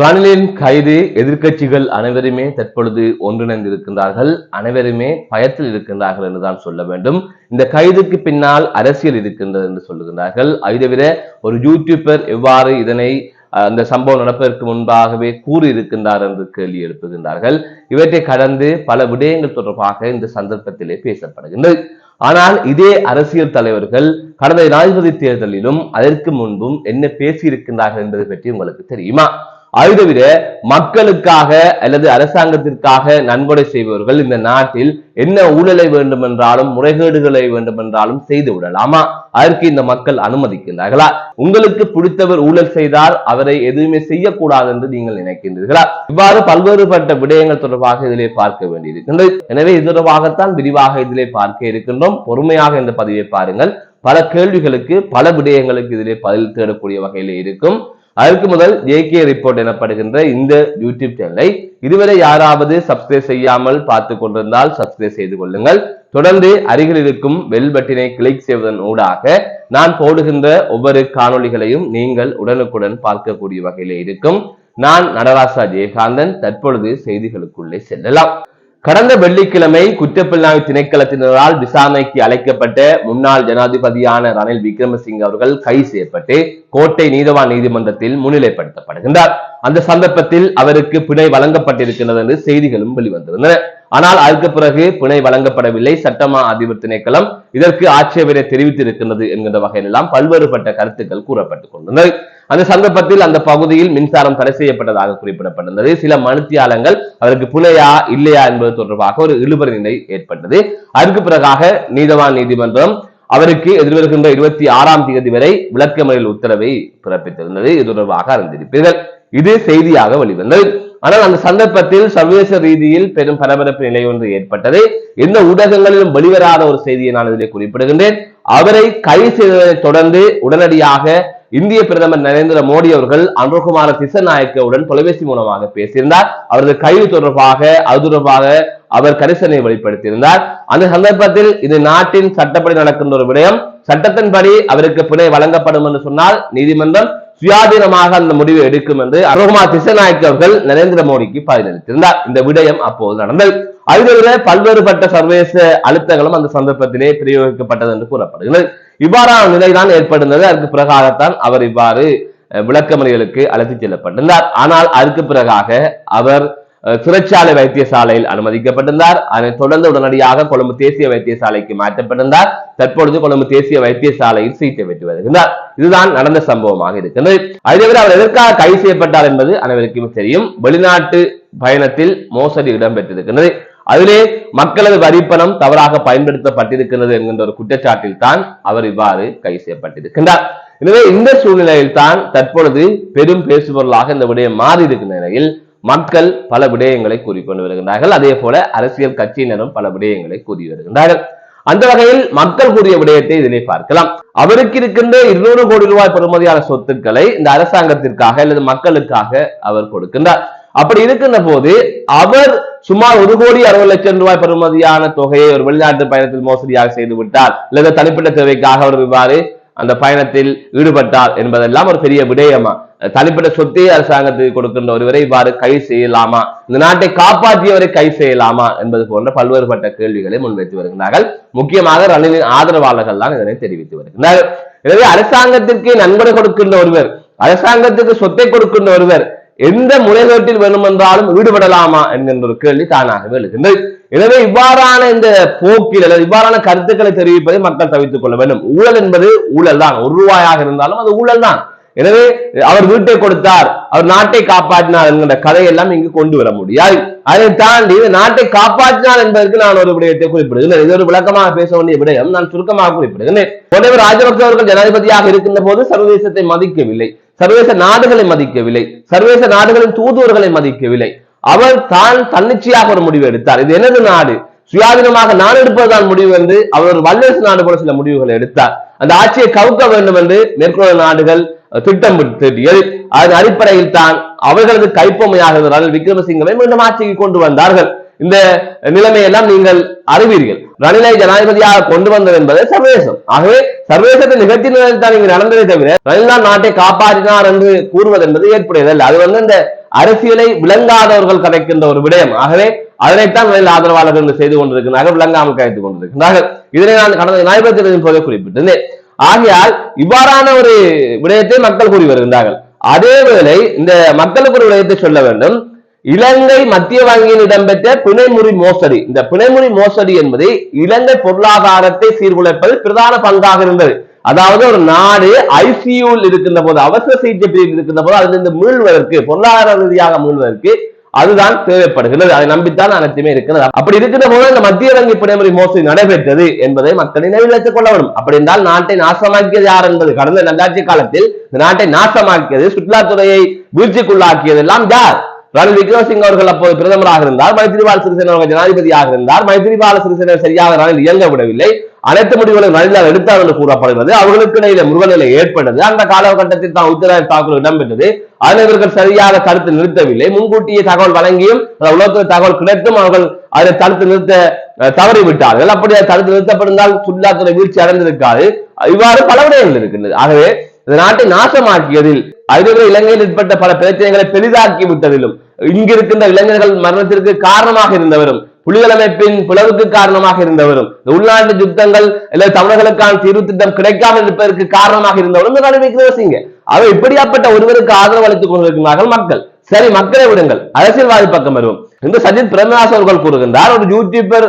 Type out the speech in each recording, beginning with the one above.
ரணிலின் கைது எதிர்க்கட்சிகள் அனைவருமே தற்பொழுது ஒன்றிணைந்திருக்கின்றார்கள். அனைவருமே பயத்தில் இருக்கின்றார்கள் என்றுதான் சொல்ல வேண்டும். இந்த கைதுக்கு பின்னால் அரசியல் இருக்கின்றது என்று சொல்லுகின்றார்கள். அதை தவிர ஒரு யூடியூபர் எவ்வாறு இதனை அந்த சம்பவம் நடப்பதற்கு முன்பாகவே கூறியிருக்கின்றார் என்று கேள்வி எழுப்புகின்றார்கள். இவற்றை கடந்து பல விடயங்கள் தொடர்பாக இந்த சந்தர்ப்பத்திலே பேசப்படுகின்றது. ஆனால் இதே அரசியல் தலைவர்கள் கடந்த ஜனாதிபதி தேர்தலிலும் அதற்கு முன்பும் என்ன பேசியிருக்கின்றார்கள் என்பதை பற்றி உங்களுக்கு தெரியுமா? அது தவிர மக்களுக்காக அல்லது அரசாங்கத்திற்காக நன்கொடை செய்பவர்கள் இந்த நாட்டில் என்ன ஊழலை வேண்டுமென்றாலும் முறைகேடுகளை வேண்டுமென்றாலும் செய்து விடலாமா? அதற்கு இந்த மக்கள் அனுமதிக்கின்றார்களா? உங்களுக்கு பிடித்தவர் ஊழல் செய்தால் அவரை எதுவுமே செய்யக்கூடாது என்று நீங்கள் நினைக்கின்றீர்களா? இவ்வாறு பல்வேறுபட்ட விடயங்கள் தொடர்பாக இதிலே பார்க்க வேண்டியிருக்கின்றது. எனவே இது தொடர்பாகத்தான் விரிவாக இதிலே பார்க்க இருக்கின்றோம். பொறுமையாக இந்த பதிவை பாருங்கள். பல கேள்விகளுக்கு பல விடயங்களுக்கு இதிலே பதில் தேடக்கூடிய வகையில் இருக்கும். அதற்கு முதல் ஏகே ரிப்போர்ட் எனப்படுகின்ற இந்த யூடியூப் சேனலை இதுவரை யாராவது சப்ஸ்கிரைப் செய்யாமல் பார்த்து கொண்டிருந்தால் சப்ஸ்கிரைப் செய்து கொள்ளுங்கள். தொடர்ந்து அருகில் இருக்கும் வெல் பட்டினை கிளிக் செய்வதன் ஊடாக நான் போடுகின்ற ஒவ்வொரு காணொளிகளையும் நீங்கள் உடனுக்குடன் பார்க்கக்கூடிய வகையிலே இருக்கும். நான் நடராசா ஜெயகாந்தன் தற்பொழுது செய்திகளுக்குள்ளே செல்லலாம். கடந்த வெள்ளிக்கிழமை குற்றப்பிள்ளாய் திணைக்களத்தினரால் விசாரணைக்கு அழைக்கப்பட்ட முன்னாள் ஜனாதிபதியான ரணில் விக்ரமசிங்க அவர்கள் கைது செய்யப்பட்டு கோட்டை நீதவான் நீதிமன்றத்தில் முன்னிலைப்படுத்தப்படுகின்றார். அந்த சந்தர்ப்பத்தில் அவருக்கு பிணை வழங்கப்பட்டிருக்கிறது என்று செய்திகளும் வெளிவந்திருந்தன. ஆனால் அதற்கு பிறகு பிணை வழங்கப்படவில்லை. சட்டமா அதிபர் திணைக்களம் இதற்கு ஆட்சேபனை தெரிவித்திருக்கின்றது என்கின்ற வகையிலெல்லாம் பல்வேறுபட்ட கருத்துக்கள் கூறப்பட்டுக் கொண்டனர் அந்த சந்தர்ப்பத்தில் அந்த பகுதியில் மின்சாரம் தடை செய்யப்பட்டதாக குறிப்பிடப்பட்டிருந்தது. சில மனுத்தியாளங்கள் அவருக்கு புலையா இல்லையா என்பது தொடர்பாக ஒரு இழுபறி நிலை ஏற்பட்டது. அதற்கு பிறகாக நீதவான் நீதிமன்றம் அவருக்கு எதிர்வருகின்ற இருபத்தி ஆறாம் தேதி வரை விளக்கமறியல் உத்தரவை பிறப்பித்திருந்தது. இது தொடர்பாக அறிந்திருப்பீர்கள். இது செய்தியாக வெளிவந்தது. ஆனால் அந்த சந்தர்ப்பத்தில் சர்வதேச ரீதியில் பெரும் பரபரப்பு நிலை ஒன்று ஏற்பட்டது. எந்த ஊடகங்களிலும் வெளிவராத ஒரு செய்தியை நான் இதிலே குறிப்பிடுகின்றேன். அவரை கைது செய்ததை தொடர்ந்து உடனடியாக இந்திய பிரதமர் நரேந்திர மோடி அவர்கள் அனுகுமார திசநாயக்கவுடன் தொலைபேசி மூலமாக பேசியிருந்தார். அவரது கைது தொடர்பாக அது தொடர்பாக அவர் கரிசனை வெளிப்படுத்தியிருந்தார். அந்த சந்தர்ப்பத்தில் இது நாட்டின் சட்டப்படி நடக்கின்ற ஒரு விடயம். சட்டத்தின்படி அவருக்கு பிணை வழங்கப்படும் என்று சொன்னால் நீதிமன்றம் சுயாதீனமாக அந்த முடிவை எடுக்கும் என்று அனுகுமார் திசநாயக் அவர்கள் நரேந்திர மோடிக்கு பதிலளித்திருந்தார். இந்த விடயம் அப்போது நடந்தது. அது தவிர பல்வேறுபட்ட சர்வதேச அழுத்தங்களும் அந்த சந்தர்ப்பத்திலே பிரயோகிக்கப்பட்டது என்று கூறப்படுகிறது இவ்வாறான நிலைதான் ஏற்படுகிறது. அதற்கு பிறகாகத்தான் அவர் இவ்வாறு விளக்கமறிகளுக்கு அழைத்துச் செல்லப்பட்டிருந்தார். ஆனால் அதற்கு பிறகாக அவர் சிறைச்சாலை வைத்தியசாலையில் அனுமதிக்கப்பட்டிருந்தார். அதனைத் தொடர்ந்து உடனடியாக கொழும்பு தேசிய வைத்தியசாலைக்கு மாற்றப்பட்டிருந்தார். தற்பொழுது கொழும்பு தேசிய வைத்தியசாலையில் சிகிச்சை பெற்று வருகின்றார். இதுதான் நடந்த சம்பவமாக இருக்கின்றது. அதை தவிர அவர் எதற்காக கைது செய்யப்பட்டார் என்பது அனைவருக்கும் தெரியும். வெளிநாட்டு பயணத்தில் மோசடி இடம்பெற்றிருக்கின்றது. அதிலே மக்களது வரிப்பணம் தவறாக பயன்படுத்தப்பட்டிருக்கிறது என்கின்ற ஒரு குற்றச்சாட்டில் தான் அவர் இவ்வாறு கைது செய்யப்பட்டிருக்கின்றார். எனவே இந்த சூழ்நிலையில் தான் தற்பொழுது பெரும் பேசுபொருளாக இந்த விடயம் மாறி இருக்கின்ற நிலையில் மக்கள் பல விடயங்களை கூறிக்கொண்டு வருகின்றார்கள். அதே போல அரசியல் கட்சியினரும் பல விடயங்களை கூறி வருகின்றார்கள். அந்த வகையில் மக்கள் கூறிய விடயத்தை இதிலே பார்க்கலாம். அவருக்கு இருக்கின்ற இருநூறு கோடி ரூபாய் பெறுமதியான சொத்துக்களை இந்த அரசாங்கத்திற்காக அல்லது மக்களுக்காக அவர் கொடுக்கின்றார். அப்படி இருக்கின்ற போது அவர் சுமார் ஒரு கோடி அறுபது லட்சம் ரூபாய் பெறுமதியான தொகையை ஒரு வெளிநாட்டு பயணத்தில் மோசடியாக செய்து விட்டார் அல்லது தனிப்பட்ட தேவைக்காக அவர் இவ்வாறு அந்த பயணத்தில் ஈடுபட்டார் என்பதெல்லாம் ஒரு பெரிய விடயமா? தனிப்பட்ட சொத்தை அரசாங்கத்துக்கு கொடுக்கின்ற ஒருவரை இவ்வாறு கை செய்யலாமா? இந்த நாட்டை காப்பாற்றியவரை கை செய்யலாமா? என்பது போன்ற பல்வேறுபட்ட கேள்விகளை முன்வைத்து வருகிறார்கள் முக்கியமாக ரணிலின் ஆதரவாளர்கள் தான் இதனை தெரிவித்து வருகிறார்கள் எனவே அரசாங்கத்திற்கு நன்கொடை கொடுக்கின்ற ஒருவர் அரசாங்கத்துக்கு சொத்தை கொடுக்கின்ற ஒருவர் எந்த முறைகேட்டில் வேண்டுமென்றாலும் ஈடுபடலாமா என்கின்ற ஒரு கேள்வி தானாகவே எழுகின்றது. எனவே இவ்வாறான இந்த போக்கில் அல்லது இவ்வாறான கருத்துக்களை தெரிவிப்பதை மக்கள் தவித்துக் கொள்ள வேண்டும். ஊழல் என்பது ஊழல் தான். ஒரு ரூபாயாக இருந்தாலும் அது ஊழல் தான். எனவே அவர் வீட்டை கொடுத்தார் அவர் நாட்டை காப்பாற்றினார் என்கிற கதையெல்லாம் இங்கு கொண்டு வர முடியாது. அதை தாண்டி நாட்டை காப்பாற்றினார் என்பதற்கு நான் ஒரு விடயத்தை குறிப்பிடுகிறேன் இது ஒரு விளக்கமாக பேச வேண்டிய விடயம். நான் சுருக்கமாக குறிப்பிடுகிறேன் ராஜபக்சே அவர்கள் ஜனாதிபதியாக இருக்கின்ற போது சர்வதேசத்தை மதிக்கவில்லை. சர்வதேச நாடுகளை மதிக்கவில்லை. சர்வதேச நாடுகளின் தூதுவர்களை மதிக்கவில்லை. அவர் தான் தன்னிச்சையாக ஒரு முடிவு எடுத்தார். இது எனது நாடு. சுயாதீனமாக நான் எடுப்பதுதான் முடிவு என்று அவர் வல்லரசு நாடு போல சில முடிவுகளை எடுத்தார். அந்த ஆட்சியை கவுக்க வேண்டும் என்று மேற்கொள்ள நாடுகள் திட்டம் தீட்டியது அதன் அடிப்படையில் தான் அவர்களது கைப்பொம்மையாக விக்ரமசிங்கவை மீண்டும் ஆட்சிக்கு கொண்டு வந்தார்கள். இந்த நிலைமையெல்லாம் நீங்கள் அறிவீர்கள். ரணிலை ஜனாதிபதியாக கொண்டு வந்தது என்பது சர்வேசம் ஆகவே சர்வேசத்தை நிகழ்த்தினதில் தான் இங்கு நடந்ததை தவிர ரணில் தான் நாட்டை காப்பாற்றினார் என்று கூறுவது என்பது ஏற்புடையதல்ல. அது வந்து இந்த அரசியலை விளங்காதவர்கள் கதைக்கின்ற ஒரு விடயம். ஆகவே அதனைத்தான் ரணில் ஆதரவாளர்கள் என்று செய்து கொண்டிருக்கிறார்கள் விளங்காமல் கதைத்துக் கொண்டிருக்கிறார்கள். இதனை நான் கடந்த ஞாயிற்றுக்கிழமை போதே குறிப்பிட்டிருந்தேன். ஆகையால் இவ்வாறான ஒரு விடயத்தை மக்கள் கூறி வருகின்றார்கள். அதேவேளை இந்த மக்களுக்கு ஒரு விடயத்தை சொல்ல வேண்டும். இலங்கை மத்திய வங்கியில் இடம்பெற்ற பிணைமுறி மோசடி. இந்த பிணைமுறி மோசடி என்பது இலங்கை பொருளாதாரத்தை சீர்குலைப்பதில் பிரதான பங்காக இருந்தது. அதாவது ஒரு நாடு ஐசியூவில் இருக்கின்ற போது அவசர சிகிச்சை பிரிவில் இருக்கின்ற போது அதிலிருந்து மீள்வதற்கு பொருளாதார ரீதியாக மீள்வதற்கு அதுதான் தேவைப்படுகிறது அதை நம்பித்தான் அனைத்துமே இருக்கிறது. அப்படி இருக்கிற போது இந்த மத்திய வங்கி பிணைமுறை மோசடி நடைபெற்றது என்பதை மக்கள் நினைவில் வைத்துக் கொள்ள வேண்டும். அப்படி என்றால் நாட்டை நாசமாக்கியது யார் என்பது கடந்த நல்லாட்சி காலத்தில் இந்த நாட்டை நாசமாக்கியது சுற்றுலாத்துறையை வீழ்ச்சிக்குள்ளாக்கியது எல்லாம் யார்? ரணில் விக்ரமசிங்க அவர்கள் அப்போது பிரதமராக இருந்தார். மைத்திரிபால சிறிசேன அவர்கள் ஜனாதிபதியாக இருந்தார். மைத்திரிபால சிறிசேன சரியாக ரணில் இயங்க விடவில்லை. அனைத்து முடிவுகளும் ரணிலால் எடுத்தார் என்று கூறப்படுகிறது. அவர்களுக்கு இடையில முருகநிலை ஏற்பட்டது. அந்த காலகட்டத்தில் தான் உத்தரவாத தாக்குதல் இடம்பெற்றது. அதில் இவர்கள் சரியாக தடுத்து நிறுத்தவில்லை. முன்கூட்டியே தகவல் வழங்கியும் உலகத்தில் தகவல் கிடைத்தும் அவர்கள் அதை தடுத்து நிறுத்த தவறிவிட்டார்கள். அப்படி அதை தடுத்து நிறுத்தப்பட்டிருந்தால் சுற்றுலாத்துறை வீழ்ச்சி அடைந்திருக்காது. இவ்வாறு பல விடயங்கள் இருக்கின்றது. ஆகவே இந்த நாட்டை நாசமாக்கியதில் அதுவே இலங்கையில் ஏற்பட்ட பல பிரச்சனைகளை பெரிதாக்கி விட்டதிலும் இங்கிருக்கின்ற இளைஞர்கள் மரணத்திற்கு காரணமாக இருந்தவரும் புலிகள் அமைப்பின் பிளவுக்கு காரணமாக இருந்தவரும் இந்த உள்நாட்டு யுத்தங்கள் அல்லது தமிழர்களுக்கான தீர்வு திட்டம் கிடைக்காமல் இருப்பதற்கு காரணமாக இருந்தவரும் இந்த அவர் இப்படியாப்பட்ட ஒருவருக்கு ஆதரவு அளித்துக் கொண்டிருக்கிறார்கள் மக்கள். சரி மக்களை விடுங்கள். அரசியல்வாதி பக்கம் வருவோம். இந்த சஜித் பிரேமதாஸ் அவர்கள் கூறுகின்றார். ஒரு யூடியூபர்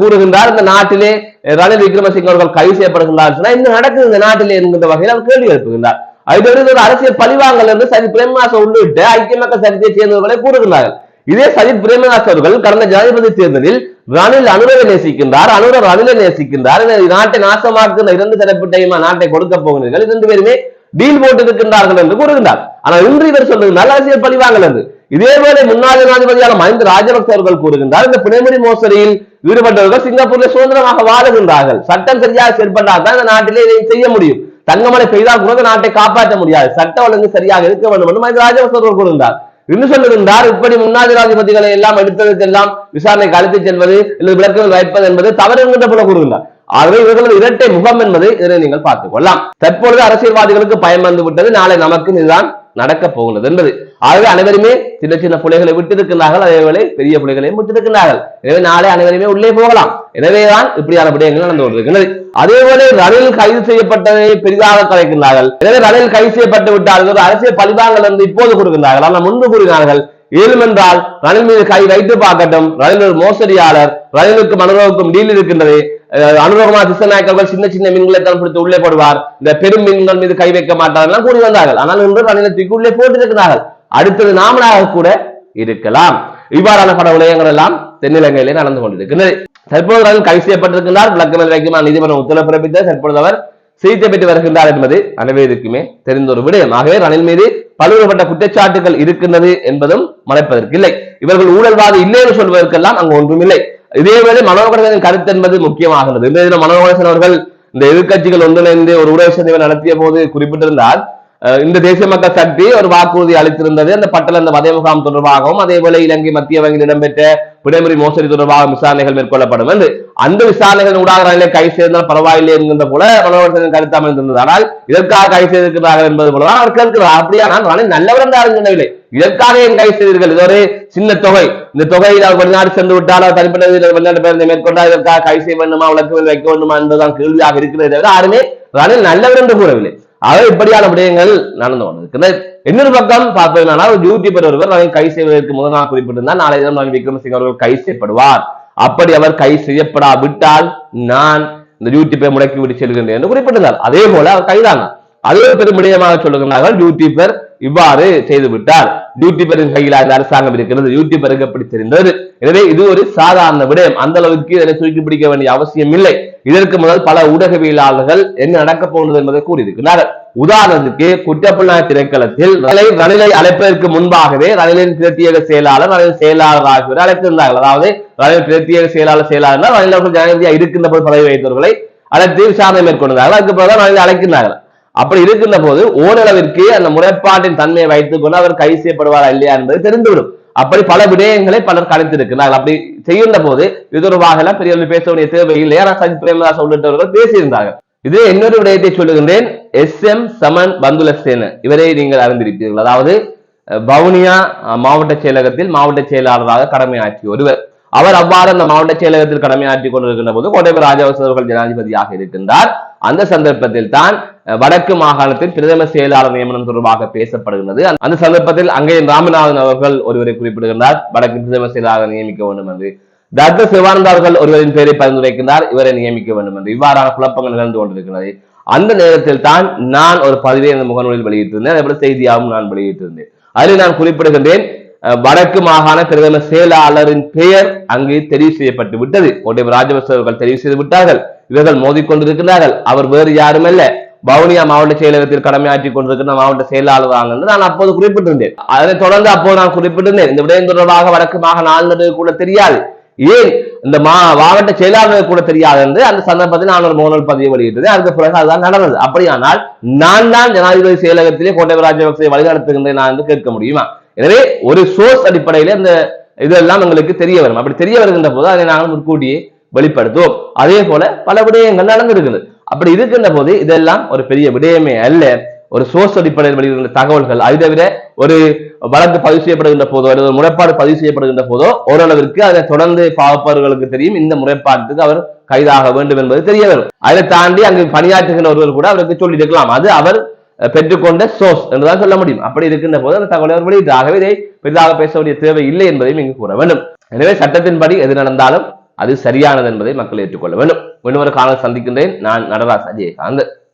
கூறுகின்றார். இந்த நாட்டிலே ரணில் விக்ரமசிங்க அவர்கள் கைது செய்யப்படுகின்றார். சொன்னா என்ன நடக்குது இந்த நாட்டிலே என்கின்ற வகையில் அவர் கேள்வி எழுப்புகின்றார். அது ஒரு அரசியல் பழிவாங்கல் என்று சஜித் பிரேமதாஸ் உள்ளிட்ட ஐக்கிய மக்கள் சக்தியை சேர்ந்தவர்களை கூறுகின்றார்கள் இதே சஜித் பிரேமதாஸ் அவர்கள் கடந்த ஜனாதிபதி தேர்தலில் ரணில் அனுரவை நேசிக்கின்றார் அனுர ரணிலை நேசிக்கின்றார். நாட்டை நாசமாக்குகின்ற இரண்டு தரப்பிட்டையுமா நாட்டை கொடுக்க போகிறீர்கள் இரண்டு பேருமே டீல் போட்டிருக்கின்றார்கள் என்று கூறுகின்றார். ஆனால் இன்று இவர் சொல்லுகின்றார் அரசியல் பழிவாங்கல் என்று. இதேவேளை முன்னாள் ஜனாதிபதியான மஹிந்த ராஜபக்ச அவர்கள் கூறுகின்றார் இந்த பிணைமுறை மோசடியில் ஈடுபட்டவர்கள் சிங்கப்பூரில் சுதந்திரமாக வாழுகின்றார்கள். சட்டம் சரியாக செயல்பட்டால் தான் இந்த நாட்டிலே இதை செய்ய முடியும். தங்கமலை பெய்தால் கூட நாட்டை காப்பாற்ற முடியாது. சட்ட ஒழுங்கு சரியாக இருக்க வேண்டும் என்று மஹிந்த கூறுகின்றார் இன்னும் சொல்லிருந்தார் இப்படி முன்னாள் ஜனாதிபதிகளை எல்லாம் எடுத்ததற்கெல்லாம் விசாரணைக்கு அழைத்துச் செல்வது இல்லை விளக்கங்கள் வைப்பது என்பது தவறு என்கின்ற போல கூறுகின்றார் ஆகவே இவர்களது இரட்டை முகம் என்பதை இதனை நீங்கள் பார்த்துக் கொள்ளலாம். தற்பொழுது அரசியல்வாதிகளுக்கு பயம் வந்து விட்டது நாளை நமக்கு இதுதான் நடக்க போகிறது என்பது ஆகவே அனைவருமே சின்ன சின்ன புலைகளை விட்டிருக்கிறார்கள் அதேவேளை பெரிய புலைகளையும் விட்டிருக்கிறார்கள் எனவே நாளை அனைவருமே உள்ளே போகலாம். எனவேதான் இப்படியான விடயங்கள் நடந்து கொண்டிருக்கிறது அதேபோல ரணில் கைது செய்யப்பட்டதை பெரிதாக கலைக்கின்றார்கள். எனவே ரணில் கைது செய்யப்பட்டு விட்டார்கள். அரசியல் பழிவாங்கல் என்று இப்போது கூறுகின்றார்கள் ஆனால் முன்பு கூறினார்கள் ஏழுமென்றால் ரணில் மீது கை வைத்து பார்க்கட்டும். ரணில் ஒரு மோசடியாளர். ரணிலுக்கும் அனுபவக்கும் டீல் இருக்கின்றது. அனுரோகமா அனுபவகுமார் சின்ன சின்ன மீன்களை தான் பிடித்து உள்ளே போடுவார். இந்த பெரும் மீன்கள் மீது கை வைக்க மாட்டார் எல்லாம் கூறி வந்தார்கள். ஆனால் இன்று ரணிலை தூக்கி உள்ளே போட்டிருக்கிறார்கள். அடுத்தது நாமளாக கூட இருக்கலாம். இவ்வாறான பட விடயங்கள் எல்லாம் தென்னிலங்கையிலே நடந்து கொண்டிருக்கிறது தற்போது அவர்கள் கைது செய்யப்பட்டிருக்கிறார் விளக்கமல் வைக்குமா நீதிமன்றம் உத்தரவு பிறப்பித்த தற்பொழுது அவர் சிகிச்சை பெற்று வருகின்றார் என்பது அனைவருக்குமே தெரிந்த ஒரு விடயம். ஆகவே ரணில் மீது பல்வேறுபட்ட குற்றச்சாட்டுகள் இருக்கின்றது என்பதும் மறைப்பதற்கு இல்லை இவர்கள் ஊழல்வாதி இல்லை என்று சொல்வதற்கெல்லாம் அங்கு ஒன்றுமில்லை இதேவேளை மனோகரனின் கருத்து என்பது முக்கியமாகிறது. இந்த தினம் மனோகரன் அவர்கள் இந்த எதிர்க்கட்சிகள் ஒன்றிணைந்து ஒரு உறவு சந்திப்பை நடத்திய போது குறிப்பிட்டிருந்தார். இந்த தேசிய மக்கள் சக்தி ஒரு வாக்குறுதி அளித்திருந்தது. அந்த பட்டல் அந்த வதை முகாம் தொடர்பாகவும் அதேபோல இலங்கை மத்திய வங்கியில் இடம்பெற்ற விடைமுறை மோசடி தொடர்பாக விசாரணைகள் மேற்கொள்ளப்படும். என்று அந்த விசாரணைகள் ஊடாக கை சேர்ந்தால் பரவாயில்லை என்கின்ற போல மனோகரன் கருத்து அமைந்திருந்தது. ஆனால் இதற்காக கை செய்திருக்கிறார்கள் என்பது போல அவர் கேட்கிறார். அப்படியா நான் ரணில் நல்லவர் இதற்காக என் கை செய்தீர்கள் இது ஒரு சின்ன தொகை. இந்த தொகையில் அவர் வெளிநாடு சென்று விட்டால் அவர் தனிப்பட்ட வெளிநாட்டு பேருந்து மேற்கொண்டால் இதற்காக கை செய்ய வேண்டுமா விளக்கு வைக்க வேண்டுமா என்பதுதான் கேள்வியாக இருக்கிறது தவிர யாருமே ரணில் நல்லவர் என்று கூறவில்லை. ஆக இப்படியான விடயங்கள் நடந்து கொண்டிருக்கிறது இன்னொரு பக்கம் பார்ப்பதுனா ஒரு யூடியூபர் ஒருவர் ரணில் கை செய்வதற்கு முதல் நாள் குறிப்பிட்டிருந்தால் நாளை தினம் ரணில் விக்ரமசிங்க அவர்கள் கை செய்யப்படுவார். அப்படி அவர் கை செய்யப்படாவிட்டால் நான் இந்த யூடியூப்பை முடக்கி விட்டு செல்கின்றேன் என்று குறிப்பிட்டிருந்தார். அதே போல அவர் கைதானார். அதே பெரும் விடயமாக சொல்லுகிறார்கள் யூடியூபர் இவ்வாறு செய்து விட்டார் யூடியூபரின் கையில் அந்த அரசாங்கம் இருக்கிறது. யூடியூபருக்கு எப்படி தெரிந்தது எனவே இது ஒரு சாதாரண விடயம். அந்த அளவுக்கு இதனை தூக்கி பிடிக்க வேண்டிய அவசியம் இல்லை. இதற்கு முதல் பல ஊடகவியலாளர்கள் என்ன நடக்கப் போகிறது என்பதை கூறியிருக்கிறார்கள். உதாரணத்துக்கு குற்றப்புலனாய் திரைக்களத்தில் ரணிலை ரணிலை அழைப்பதற்கு முன்பாகவே ரணிலின் பிரத்யேக செயலாளர் ரணில் செயலாளர் ஆகியோர் அழைத்திருந்தார்கள். அதாவது ரணில் பிரத்யேக செயலாளர் செயலாளர் ரணில் அவர்கள் ஜனாதிபதியா இருக்கின்ற போது பதவி வைத்தவர்களை அழைத்து விசாரணை மேற்கொண்டார்கள் அதுக்கு பிறகு ரணில் அழைக்கிறார்கள் அப்படி இருக்கின்ற போது ஓரளவிற்கு அந்த முறைப்பாட்டின் தன்மையை வைத்துக் கொண்டு அவர் கைது செய்யப்படுவாரா இல்லையா என்பது தெரிந்துவிடும். அப்படி பல விடயங்களை பலர் கணித்திருக்கிறார்கள். அப்படி செய்கின்ற போது இது தொடர்பாக எல்லாம் பெரியவர்கள் பேச வேண்டிய தேவையில்லை ஆனால் சஜித் பிரேமதாஸ் உள்ளிட்டவர்கள் பேசியிருந்தார்கள். இது இன்னொரு விடயத்தை சொல்லுகின்றேன். S M Saman Bandulasena. இவரை நீங்கள் அறிந்திருப்பீர்கள். அதாவது வவுனியா மாவட்ட செயலகத்தில் மாவட்ட செயலாளராக கடமையாற்றிய ஒருவர். அவர் அவ்வாறு அந்த மாவட்ட செயலகத்தில் கடமையாற்றி கொண்டிருக்கின்ற போது கோட்டை ராஜபக்ச அவர்கள் ஜனாதிபதியாக இருக்கின்றார். அந்த சந்தர்ப்பத்தில் தான் வடக்கு மாகாணத்தில் பிரதம செயலாளர் நியமனம் தொடர்பாக பேசப்படுகின்றது. அந்த- சந்தர்ப்பத்தில் அங்கே ராமநாதன் அவர்கள் ஒருவரை குறிப்பிடுகின்றார். வடக்கு பிரதம செயலாளர் நியமிக்க வேண்டும் என்று. தத்த சிவானந்த அவர்கள் ஒருவரின் பெயரை பரிந்துரைக்கின்றார் இவரை நியமிக்க வேண்டும் என்று. இவ்வாறான குழப்பங்கள் நிகழ்ந்து கொண்டிருக்கிறது. அந்த நேரத்தில் தான் நான் ஒரு பதிவை அந்த முகநூலில் வெளியிட்டிருந்தேன். அதே போல செய்தியாகவும் நான் வெளியிட்டிருந்தேன். அதில் நான் குறிப்பிடுகின்றேன் வடக்கு மாகாண பிரதம செயலாளரின் பெயர் அங்கு தெரிவு செய்யப்பட்டு விட்டது. கோட்டை ராஜபக்ச அவர்கள் தெரிவு செய்து விட்டார்கள். இவர்கள் மோதிக்கொண்டிருக்கிறார்கள் அவர் வேறு யாரும் அல்ல. வவுனியா மாவட்ட செயலகத்தில் கடமையாற்றிக் கொண்டிருக்கிற மாவட்ட செயலாளர் என்று நான் அப்போது குறிப்பிட்டிருந்தேன். அதனை தொடர்ந்து அப்போது நான் குறிப்பிட்டிருந்தேன். இந்த விடயம் தொடர்பாக வடக்கு மாகாண ஆளுநருக்கு கூட தெரியாது. ஏன்? இந்த மா மாவட்ட செயலாளருக்கு கூட தெரியாது என்று அந்த சந்தர்ப்பத்தில் நான் ஒரு மோனல் பதிவு வெளியிட்டது அதுக்கு பிறகு அதுதான் நடந்தது. அப்படியானால் நான் தான் ஜனாதிபதி செயலகத்திலே கோட்டை ராஜபக்சே வழிநடத்துகின்றேன் நான் என்று கேட்க முடியுமா? எனவே ஒரு சோர்ஸ் அடிப்படையில் அந்த இதெல்லாம் எங்களுக்கு தெரிய வரும். அப்படி தெரிய வருகின்ற போது அதை நாங்கள் முன்கூட்டியே வெளிப்படுத்துவோம். அதே போல பல விடயங்கள் நடந்திருக்குது. அப்படி இருக்கின்ற போது இதெல்லாம் ஒரு பெரிய விடயமே அல்ல. ஒரு சோர்ஸ் அடிப்படையில் வெளியிடுகின்ற தகவல்கள் அதை தவிர ஒரு வழக்கு பதிவு செய்யப்படுகின்ற போதோ அல்லது ஒரு முறைப்பாடு பதிவு செய்யப்படுகின்ற போதோ ஓரளவிற்கு அதை தொடர்ந்து பார்ப்பவர்களுக்கு தெரியும். இந்த முறைப்பாட்டுக்கு அவர் கைதாக வேண்டும் என்பது தெரிய வரும். அதை தாண்டி அங்கு பணியாற்றுகின்ற ஒருவர் கூட அவருக்கு சொல்லியிருக்கலாம். அது அவர் பெற்றுக்கொண்ட சோர்ஸ் என்றுதான் சொல்ல முடியும். அப்படி இருக்கின்ற போது அந்த தகவலை அவர் வெளியிட்டு ஆகவே இதை பெரிதாக பேச வேண்டிய தேவை இல்லை என்பதையும் இங்கு கூற வேண்டும். எனவே சட்டத்தின்படி எது நடந்தாலும் அது சரியானது என்பதை மக்கள் ஏற்றுக்கொள்ள வேண்டும். இன்னொரு காலம் சந்திக்கின்றேன். நான் நடராஜ் அஜயகாந்த்.